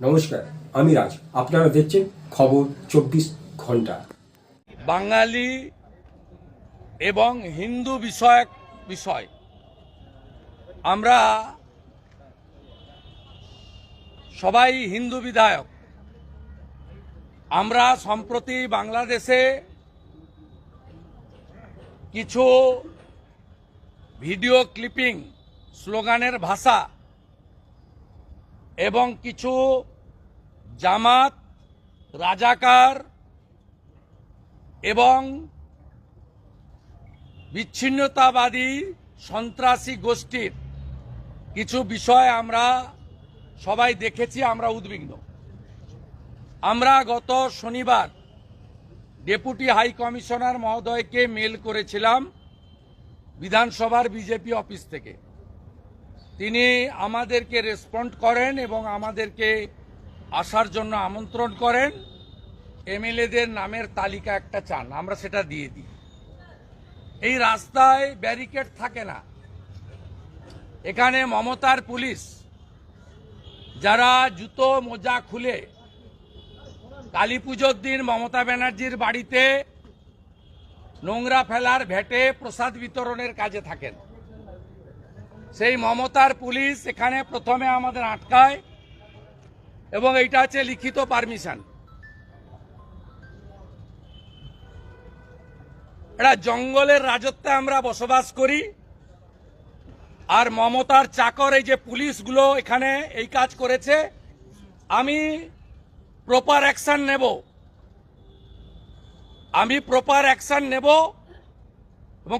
নমস্কার, আমি রাজ। আপনারা দেখছেন খবর চব্বিশ ঘণ্টা। বাঙালি এবং হিন্দু বিষয়ক বিষয়। আমরা সবাই হিন্দু বিধায়ক। আমরা সম্প্রতি বাংলাদেশে কিছু ভিডিও ক্লিপিং, স্লোগানের ভাষা এবং কিছু জামাত, রাজাকার এবং বিচ্ছিন্নতাবাদী সন্ত্রাসী গোষ্ঠীর কিছু বিষয় আমরা সবাই দেখেছি, আমরা উদ্বিগ্ন। আমরা গত শনিবার ডেপুটি হাই কমিশনার মহোদয়কে মেল করেছিলাম বিধানসভার বিজেপি অফিস থেকে। তিনি আমাদেরকে রেসপন্ড করেন এবং আমাদেরকে আসার জন্য আমন্ত্রণ করেন। এমএলএদের নামের তালিকা একটা চান, আমরা সেটা দিয়ে দিই। এই রাস্তায় ব্যারিকেড থাকে না। এখানে মমতার পুলিশ, যারা জুতো মোজা খুলে কালী পুজোর দিন মমতা ব্যানার্জির বাড়িতে নোংরা ফেলার ভেটে প্রসাদ বিতরণের কাজে থাকেন। সেই মমতার পুলিশ এখানে প্রথমে আমাদের আটকায় এবং এইটা হচ্ছে লিখিত পারমিশন। এটা জঙ্গলের রাজত্বে আমরা বসবাস করি আর মমতার চাকর এই যে পুলিশগুলো এখানে এই কাজ করেছে, আমি প্রপার অ্যাকশন নেব। আমি প্রপার অ্যাকশন নেব এবং